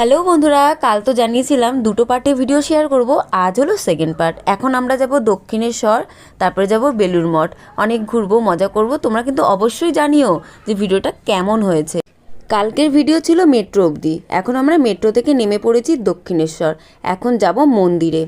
Hello বন্ধুরা, কাল তো জানিয়েছিলাম দুটো পার্টে ভিডিও শেয়ার করব, আজ হলো সেকেন্ড পার্ট এখন আমরা যাব দক্ষিণেশ্বর, তারপরে যাব বেলুর মঠ। অনেক ঘুরবো, মজা করব, তোমরা কিন্তু অবশ্যই জানিও যে ভিডিওটা কেমন হয়েছে। কালকের ভিডিও ছিল মেট্রো অবধি, এখন আমরা মেট্রো থেকে নেমে পড়েছি দক্ষিণেশ্বর। এখন যাব মন্দিরে।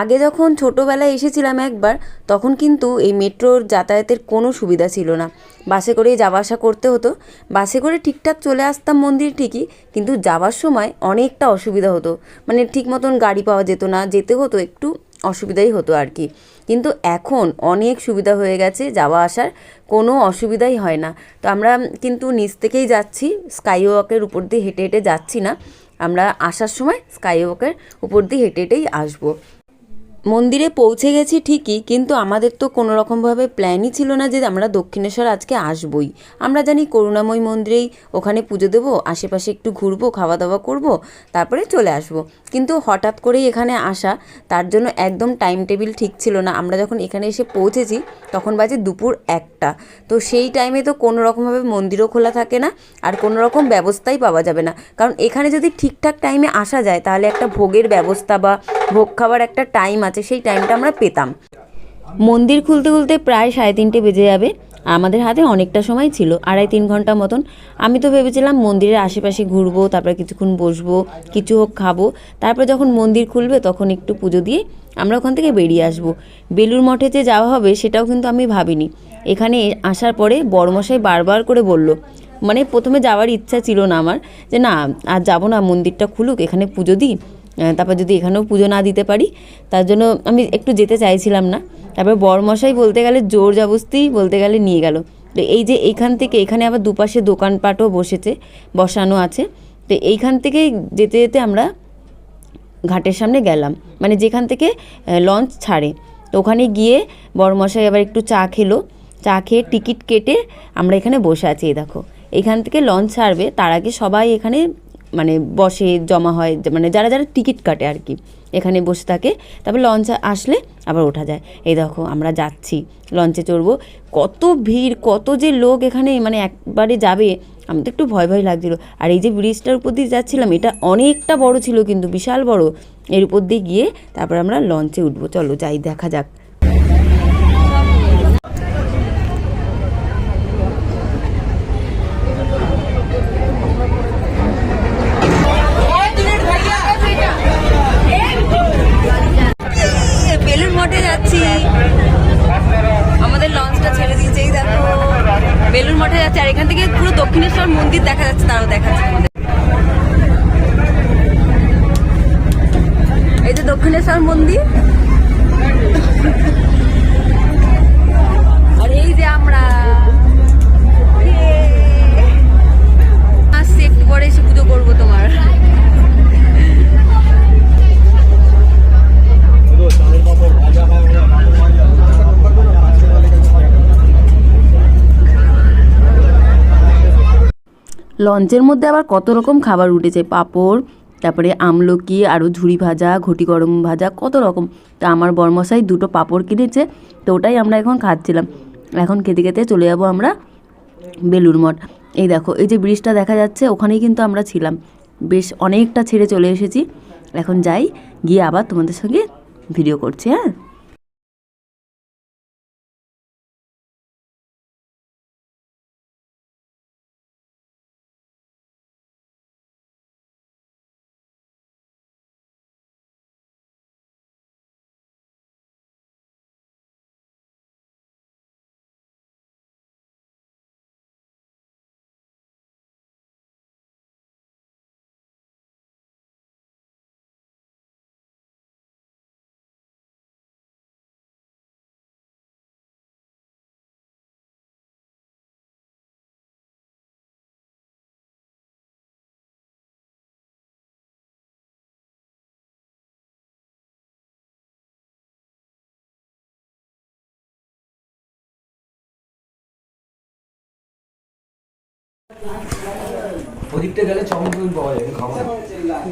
আগে যখন ছোটোবেলায় এসেছিলাম একবার, তখন কিন্তু এই মেট্রোর যাতায়াতের কোনো সুবিধা ছিল না। বাসে করেই যাওয়া আসা করতে হতো। বাসে করে ঠিকঠাক চলে আসতাম মন্দির ঠিকই, কিন্তু যাওয়ার সময় অনেকটা অসুবিধা হতো। মানে ঠিক মতন গাড়ি পাওয়া যেত না, যেতে হতো, একটু অসুবিধাই হতো আর কি। কিন্তু এখন অনেক সুবিধা হয়ে গেছে যাওয়া আসার, কোনো অসুবিধাই হয় না। তো আমরা কিন্তু নিচ থেকেই যাচ্ছি স্কাই ওয়াকের উপর দিয়ে হেঁটে হেঁটে যাচ্ছি না। আমরা আসার সময় স্কাই ওয়াকের উপর দিয়ে হেঁটে হেঁটেই আসব। মন্দিরে পৌঁছে গেছি ঠিকই, কিন্তু আমাদের তো কোনো রকমভাবে প্ল্যানই ছিল না যে আমরা দক্ষিণেশ্বর আজকে আসবই। আমরা জানি করুণাময় মন্দিরেই ওখানে পুজো দেবো, আশেপাশে একটু ঘুরবো খাওয়া দাওয়া করব, তারপরে চলে আসব। কিন্তু হঠাৎ করেই এখানে আসা, তার জন্য একদম টাইম টেবিল ঠিক ছিল না। আমরা যখন এখানে এসে পৌঁছেছি, তখন বাজে দুপুর একটা। তো সেই টাইমে তো কোনো রকমভাবে মন্দিরও খোলা থাকে না, আর কোনো রকম ব্যবস্থাই পাওয়া যাবে না। কারণ এখানে যদি ঠিকঠাক টাইমে আসা যায়, তাহলে একটা ভোগের ব্যবস্থা বা ভোগ খাওয়ার একটা টাইম আছে। সেই টাইমটা আমরা পেতাম। মন্দির খুলতে খুলতে প্রায় সাড়ে তিনটে বেজে যাবে। আমাদের হাতে অনেকটা সময় ছিল, আড়াই তিন ঘণ্টা মতন। আমি তো ভেবেছিলাম মন্দিরের আশেপাশে ঘুরবো, তারপরে কিছুক্ষণ বসবো, কিছু হোক খাব। তারপরে যখন মন্দির খুলবে, তখন একটু পুজো দিয়ে আমরা ওখান থেকে বেরিয়ে আসব। বেলুর মঠে যে যাওয়া হবে, সেটাও কিন্তু আমি ভাবিনি। এখানে আসার পরে বড়মশাই বারবার করে বলল মানে প্রথমে যাওয়ার ইচ্ছা ছিল না আমার, যে না, আর যাব না, মন্দিরটা খুলুক, এখানে পুজো দিই। তারপর যদি এখানেও পুজো না দিতে পারি, তার জন্য আমি একটু যেতে চাইছিলাম না। তারপর বরমশাই বলতে গেলে জোর জবস্তি বলতে গেলে নিয়ে গেল। তো এই যে এইখান থেকে, এখানে আবার দুপাশে দোকানপাটও বসেছে, বসানো আছে। তো এইখান থেকে যেতে যেতে আমরা ঘাটের সামনে গেলাম। মানে যেখান থেকে লঞ্চ ছাড়ে। তো ওখানে গিয়ে বড়মশাই আবার একটু চা খেলো। চা খেয়ে টিকিট কেটে আমরা এখানে বসে আছি, এই দেখো। এখান থেকে লঞ্চ ছাড়বে, তার আগে সবাই এখানে মানে বসে জমা হয় মানে যারা যারা টিকিট কাটে আর কি, এখানে বসে থাকে। তারপর লঞ্চ আসলে আবার ওঠা যায়। এই দেখো আমরা যাচ্ছি, লঞ্চে চড়বো। কত ভিড়, কত যে লোক এখানে মানে একবারে যাবে, আমি তো একটু ভয় ভয় লাগছিল। আর এই যে ব্রিজটার উপর দিয়ে যাচ্ছিলাম, এটা অনেকটা বড় ছিল কিন্তু বিশাল বড়। এর উপর দিয়ে গিয়ে তারপর আমরা লঞ্চে উঠবো। চলো যাই, দেখা যাক বেলুর মঠে যাচ্ছি আমাদের লঞ্চটা ছেড়ে দিয়েছেই দেখো বেলুর মঠে যাচ্ছে আর এখান থেকে পুরো দক্ষিণেশ্বর মন্দির দেখা যাচ্ছে তারও দেখাচ্ছে আমাদের এই যে দক্ষিণেশ্বর মন্দির এই যে আমরা। এসে পুজো করব তোমার। লঞ্চের মধ্যে আবার কত রকম খাবার উঠেছে? পাঁপড় তারপরে আমলকি আরও ঝুড়ি ভাজা, ঘটি গরম ভাজা, কত রকম। তা আমার বরমশাই দুটো পাপড় কিনেছে, তো ওটাই আমরা এখন খাচ্ছিলাম। এখন খেতে খেতে চলে যাব আমরা বেলুর মঠ। এই দেখো, এই যে ব্রিজটা দেখা যাচ্ছে, ওখানেই কিন্তু আমরা ছিলাম। বেশ অনেকটা ছেড়ে চলে এসেছি। এখন যাই, গিয়ে আবার তোমাদের সঙ্গে ভিডিও করছি হ্যাঁ?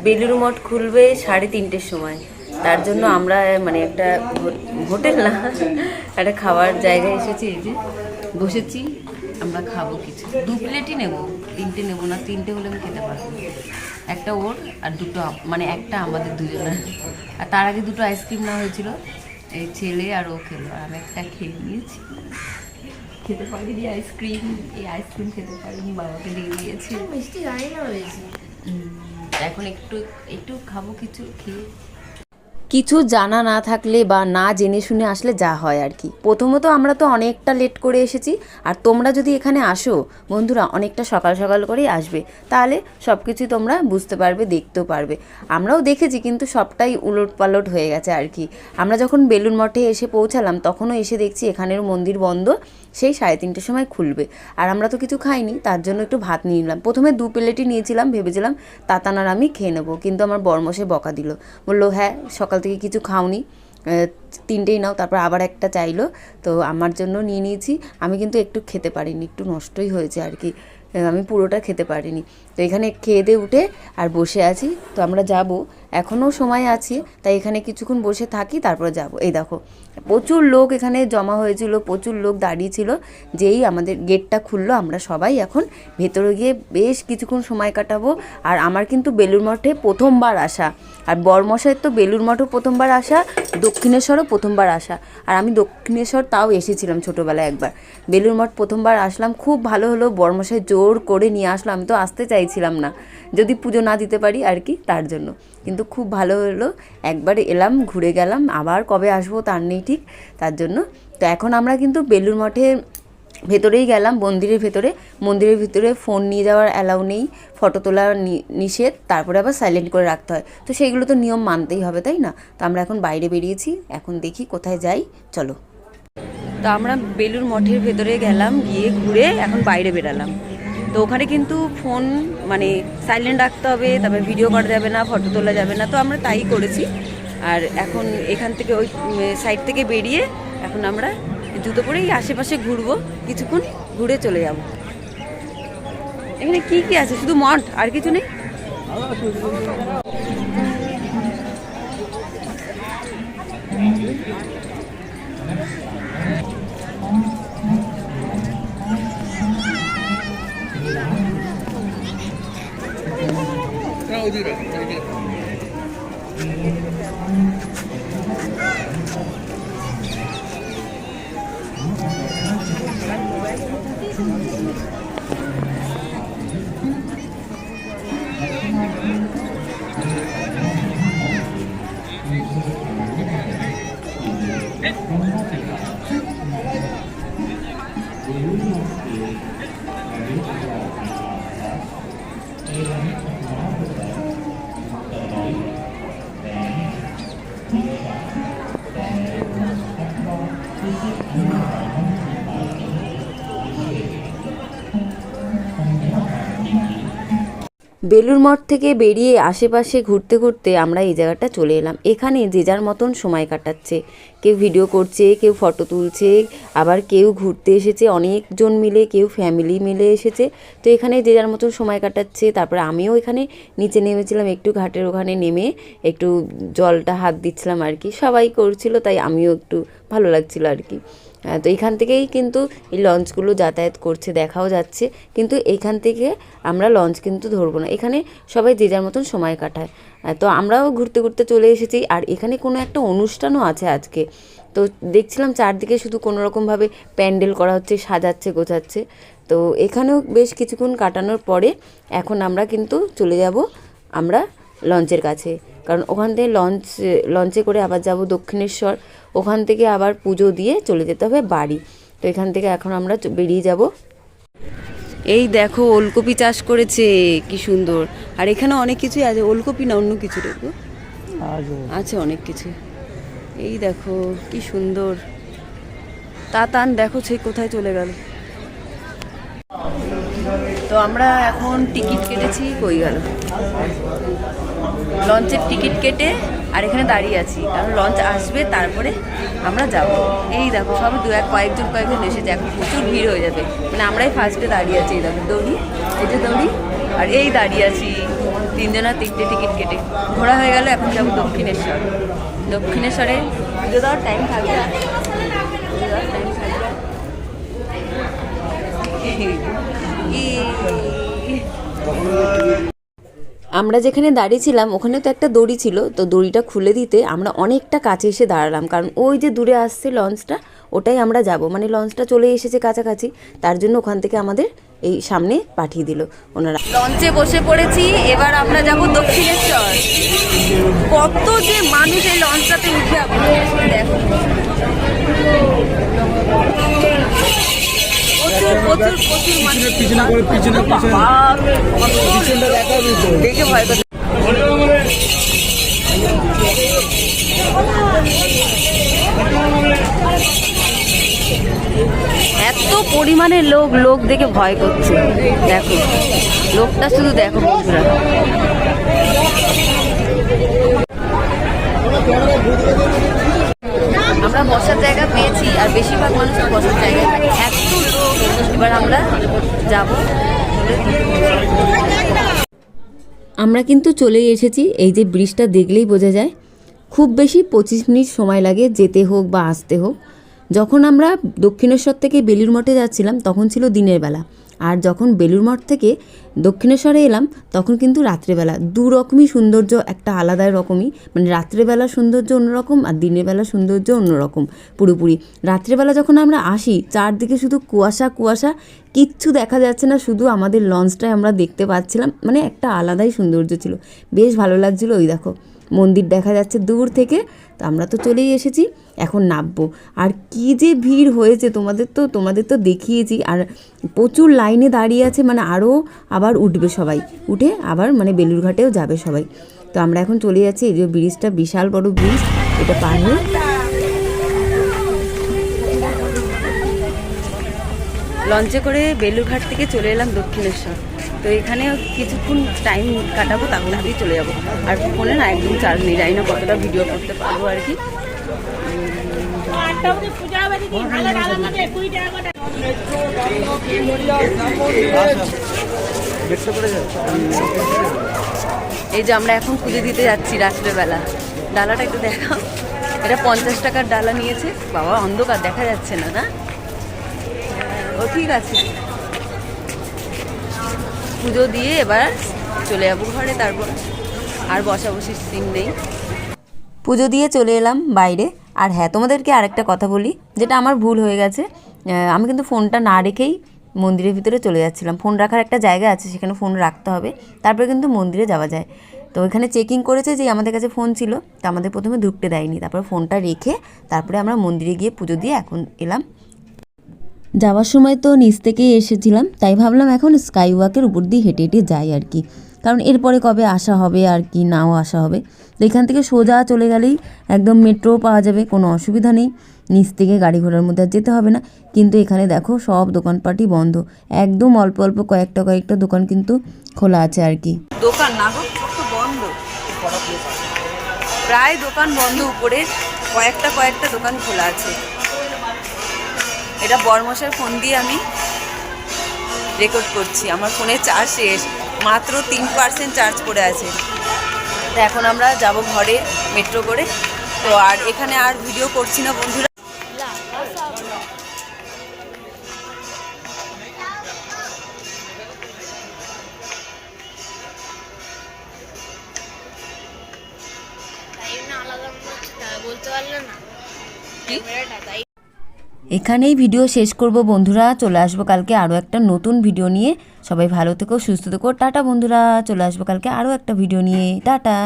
বেলুর মঠ খুলবে সাড়ে তিনটের সময়। তার জন্য আমরা মানে একটা হোটেল না, একটা খাওয়ার জায়গায় এসেছি এই যে। বসেছি, আমরা খাব কিছু। দু প্লেটই নেব, তিনটে নেব না, তিনটে হলে আমি খেতে পারব একটা ওর আর দুটো মানে একটা আমাদের দুজনের। আর তার আগে দুটো আইসক্রিম নেওয়া হয়েছিল, এই ছেলে আর ও খেলো, আর আমি একটা খেয়ে নিয়েছি। খেতে পারিনি আইসক্রিম এই আইসক্রিম খেতে পারিনি বাবাকে দিয়ে দিয়েছি। মিষ্টি জানি না বেশি এখন একটু একটু খাব কিছু খেয়ে। কিছু জানা না থাকলে বা না জেনে শুনে আসলে যা হয় আর কি। প্রথমত আমরা তো অনেকটা লেট করে এসেছি আর তোমরা যদি এখানে আসো বন্ধুরা অনেকটা সকাল সকাল করেই আসবে। তাহলে সব কিছুই তোমরা বুঝতে পারবে দেখতেও পারবে। আমরাও দেখেছি কিন্তু সবটাই উলট পালট হয়ে গেছে আর কি। আমরা যখন বেলুন মঠে এসে পৌঁছালাম তখনও এসে দেখছি এখানের মন্দির বন্ধ। সেই সাড়ে তিনটের সময় খুলবে। আর আমরা তো কিছু খাইনি, তার জন্য একটু ভাত নিয়ে নিলাম। প্রথমে দু প্লেটই নিয়েছিলাম, ভেবেছিলাম তাতানার আমি খেয়ে নেব, কিন্তু আমার বরমশে বকা দিল। বলল হ্যাঁ সকাল থেকে কিছু খাওনি তিনটেই নাও। তারপর আবার একটা চাইলো, তো আমার জন্য নিয়ে নিয়েছি। আমি কিন্তু একটু খেতে পারিনি, একটু নষ্টই হয়েছে আর কি। আমি পুরোটা খেতে পারিনি। তো এখানে খেয়ে দিয়ে উঠে আর বসে আছি। তো আমরা যাব। এখনও সময় আছে, তাই এখানে কিছুক্ষণ বসে থাকি, তারপরে যাব। এই দেখো, প্রচুর লোক এখানে জমা হয়েছিল, প্রচুর লোক দাঁড়িয়ে ছিল, যেই আমাদের গেটটা খুললো, আমরা সবাই এখন ভেতরে গিয়ে বেশ কিছুক্ষণ সময় কাটাবো। আর আমার কিন্তু বেলুর মঠে প্রথমবার আসা, আর বরমশাইয়ের তো বেলুর মঠও প্রথমবার আসা, দক্ষিণেশ্বরও প্রথমবার আসা। আর আমি দক্ষিণেশ্বর তাও এসেছিলাম ছোটোবেলায় একবার। বেলুর মঠ প্রথমবার আসলাম, খুব ভালো হলো, বরমশাই জোর করে নিয়ে আসলো, আমি তো আসতে চাইছিলাম না, যদি পুজো না দিতে পারি আর কি, তার জন্য। কিন্তু খুব ভালো হলো। একবার এলাম, ঘুরে গেলাম, আবার কবে আসব তার নেই ঠিক। তার জন্য তো এখন আমরা কিন্তু বেলুর মঠে ভেতরেই গেলাম, মন্দিরের ভেতরে। মন্দিরের ভিতরে ফোন নিয়ে যাওয়ার অ্যালাউ নেই ফটো তোলা নিষেধ, তারপরে আবার সাইলেন্ট করে রাখতে হয়। তো সেইগুলো তো নিয়ম মানতেই হবে, তাই না? তো আমরা এখন বাইরে বেরিয়েছি, এখন দেখি কোথায় যাই, চলো। তো আমরা বেলুর মঠের ভেতরে গেলাম, গিয়ে ঘুরে এখন বাইরে বেরালাম। তো ওখানে কিন্তু ফোন মানে সাইলেন্ট রাখতে হবে, তারপরে ভিডিও করা যাবে না ফটো তোলা যাবে না, তো আমরা তাই করেছি। আর এখন এখান থেকে ওই সাইড থেকে বেরিয়ে এখন আমরা জুতো পরেই আশেপাশে ঘুরবো, কিছুক্ষণ ঘুরে চলে যাব। এখানে কি কি আছে? শুধু মঠ আর কিছু নেই? 어디 래? 저 기. 네? বেলুর মঠ থেকে বেরিয়ে আশেপাশে ঘুরতে ঘুরতে আমরা এই জায়গাটা চলে এলাম। এখানে যে যার মতন সময় কাটাচ্ছে। কেউ ভিডিও করছে, কেউ ফটো তুলছে, আবার কেউ ঘুরতে এসেছে, অনেকজন মিলে, কেউ ফ্যামিলি মিলে এসেছে। তো এখানে যে যার মতন সময় কাটাচ্ছে, তারপরে আমিও এখানে নিচে নেমেছিলাম, একটু ঘাটের ওখানে নেমে একটু জলটা হাত দিচ্ছিলাম আর কি। সবাই করছিল, তাই আমিও একটু ভালো লাগছিল আর কি। তো এখান থেকেই কিন্তু এই লঞ্চগুলো যাতায়াত করছে, দেখাও যাচ্ছে। কিন্তু এখান থেকে আমরা লঞ্চ কিন্তু ধরবো না। এখানে সবাই যে যার মতন সময় কাটায়। তো আমরাও ঘুরতে ঘুরতে চলে এসেছি। আর এখানে কোনো একটা অনুষ্ঠানও আছে আজকে। তো দেখছিলাম চারদিকে শুধু কোনো রকমভাবে প্যান্ডেল করা হচ্ছে, সাজাচ্ছে, গোছাচ্ছে। তো এখানেও বেশ কিছুক্ষণ কাটানোর পরে এখন আমরা কিন্তু চলে যাব আমরা লঞ্চের কাছে। কারণ ওখান থেকে লঞ্চ, লঞ্চে করে আবার যাব দক্ষিণেশ্বর। ওখান থেকে আবার পুজো দিয়ে চলে যেতে হবে বাড়ি। তো এখান থেকে এখন আমরা চ- বেরিয়ে যাব। এই দেখো ওলকপি চাষ করেছে কি সুন্দর। আর এখানে অনেক কিছুই আছে ওলকপি না অন্য কিছু দেখো আছে অনেক কিছু। এই দেখো কি সুন্দর। তাতান দেখো সে কোথায় চলে গেল। তো আমরা এখন টিকিট কেটেছি কই গেল? লঞ্চের টিকিট কেটে আর এখানে দাঁড়িয়ে আছি, কারণ লঞ্চ আসবে, তারপরে আমরা যাব। এই দেখো, সব দু এক, কয়েকজন কয়েকজন এসেছে, এখন প্রচুর ভিড় হয়ে যাবে। মানে আমরাই ফার্স্টে দাঁড়িয়ে আছি, এই দেখো, দৌড়ি, এই যে দৌড়ি, আর এই দাঁড়িয়ে আছি, তিনজনা তিনটে টিকিট কেটে। ঘোরা হয়ে গেল, এখন যাব দক্ষিণেশ্বর। দক্ষিণেশ্বরে পুজো দেওয়ার টাইম থাকবে। টাইম থাকবে। আমরা যেখানে দাঁড়িয়েছিলাম ওখানে তো একটা দড়ি ছিল, তো দড়িটা খুলে দিতে আমরা অনেকটা কাছে এসে দাঁড়ালাম। কারণ ওই যে দূরে আসছে লঞ্চটা, ওটাই আমরা যাব। মানে লঞ্চটা চলে এসেছে কাছাকাছি, তার জন্য ওখান থেকে আমাদের এই সামনে পাঠিয়ে দিল ওনারা। লঞ্চে বসে পড়েছি, এবার আমরা যাব দক্ষিণেশ্বর। কত যে মানুষ এই লঞ্চটাতে উঠে দেখো প্রচুর প্রচুর প্রচুর মানুষ পিছনে করে পিছনে পিছনে পিছনটা দেখা দেখে ভয় করছে এত পরিমাণে লোক লোক দেখে ভয় করছে। দেখো লোকটা শুধু দেখো বন্ধুরা। আমরা বসার জায়গা পেয়েছি আর বেশিরভাগ মানুষ বসার জায়গা এত এবার আমরা যাব। আমরা কিন্তু চলেই এসেছি, এই যে ব্রিজটা দেখলেই বোঝা যায়। খুব বেশি পঁচিশ মিনিট সময় লাগে যেতে হোক বা আসতে হোক। যখন আমরা দক্ষিণেশ্বর থেকে বেলুর মঠে যাচ্ছিলাম, তখন ছিল দিনের বেলা। আর যখন বেলুর মঠ থেকে দক্ষিণেশ্বরে এলাম, তখন কিন্তু রাত্রেবেলা দু রকমই সৌন্দর্য, একটা আলাদা রকমই। মানে রাত্রেবেলা সৌন্দর্য অন্যরকম আর দিনের বেলা সৌন্দর্য অন্যরকম, পুরোপুরি। রাত্রেবেলা যখন আমরা আসি, চারদিকে শুধু কুয়াশা কুয়াশা, কিচ্ছু দেখা যাচ্ছে না, শুধু আমাদের লঞ্চটাই আমরা দেখতে পাচ্ছিলাম। মানে একটা আলাদাই সৌন্দর্য ছিল। বেশ ভালো লাগছিল ওই দেখো। মন্দির দেখা যাচ্ছে দূর থেকে, তো আমরা তো চলেই এসেছি, এখন নামবো। আর কি যে ভিড় হয়েছে, তোমাদের তো তোমাদের তো দেখিয়েছি। আর প্রচুর লাইনে দাঁড়িয়ে আছে মানে আরও আবার উঠবে সবাই। উঠে আবার মানে বেলুরঘাটেও যাবে সবাই। তো আমরা এখন চলে যাচ্ছি, এই যে ব্রিজটা, বিশাল বড় ব্রিজ, এটা পার লঞ্চে করে বেলুরঘাট থেকে চলে এলাম দক্ষিণেশ্বর। তো এখানে কিছুক্ষণ টাইম কাটাবো তারপরে দিয়ে চলে যাব। আর ফোনে না একদম চার্জ নেই, জানি না কতটা ভিডিও করতে পারব আর কি। এই যে আমরা এখন পুজো দিতে যাচ্ছি রাত্রেবেলা। ডালাটা একটু দেখা এটা পঞ্চাশ টাকার ডালা নিয়েছে। বাবা, অন্ধকার, দেখা যাচ্ছে না না? ও ঠিক আছে। পুজো দিয়ে এবার চলে যাব ঘরে, তারপর আর বসা বসি সিন নেই। পুজো দিয়ে চলে এলাম বাইরে। আর হ্যাঁ তোমাদেরকে আরেকটা কথা বলি, যেটা আমার ভুল হয়ে গেছে। আমি কিন্তু ফোনটা না রেখেই মন্দিরের ভিতরে চলে যাচ্ছিলাম। ফোন রাখার একটা জায়গা আছে, সেখানে ফোন রাখতে হবে। তারপরে কিন্তু মন্দিরে যাওয়া যায়। তো এখানে চেকিং করেছে যে আমাদের কাছে ফোন ছিল। তো আমাদের প্রথমে ঢুকতে দেয়নি। তারপরে ফোনটা রেখে তারপরে আমরা মন্দিরে গিয়ে পুজো দিয়ে এখন এলাম। যাওয়ার সময় তো নিচ থেকেই এসেছিলাম, তাই ভাবলাম এখন স্কাই ওয়াকের উপর দিয়ে হেঁটে হেঁটে যাই আর কি। কারণ এরপরে কবে আসা হবে আর কি, নাও আসা হবে। তো এখান থেকে সোজা চলে গেলেই একদম মেট্রো পাওয়া যাবে, কোনো অসুবিধা নেই। নিচ থেকে গাড়ি ঘোড়ার মধ্যে আর যেতে হবে না। কিন্তু এখানে দেখো সব দোকানপাটই বন্ধ। একদম অল্প অল্প কয়েকটা কয়েকটা দোকান কিন্তু খোলা আছে আর কি। দোকান না বন্ধ। প্রায় দোকান বন্ধ, উপরে কয়েকটা কয়েকটা দোকান খোলা আছে। এটা বর্মশার ফোন দিয়ে আমি রেকর্ড করছি। আমার ফোনে চার্জ শেষ। মাত্র তিন পার্সেন্ট চার্জ করে আছে। তো এখন আমরা যাব ঘরে মেট্রো করে। তো আর এখানে আর ভিডিও করছি না বন্ধুরা। বলতে পারলে না। এখানেই ভিডিও শেষ করব, বন্ধুরা। চলে আসব কালকে আরও একটা নতুন ভিডিও নিয়ে। সবাই ভালো থেকো, সুস্থ থেকো। টাটা, বন্ধুরা। চলে আসব কালকে আরও একটা ভিডিও নিয়ে। টাটা।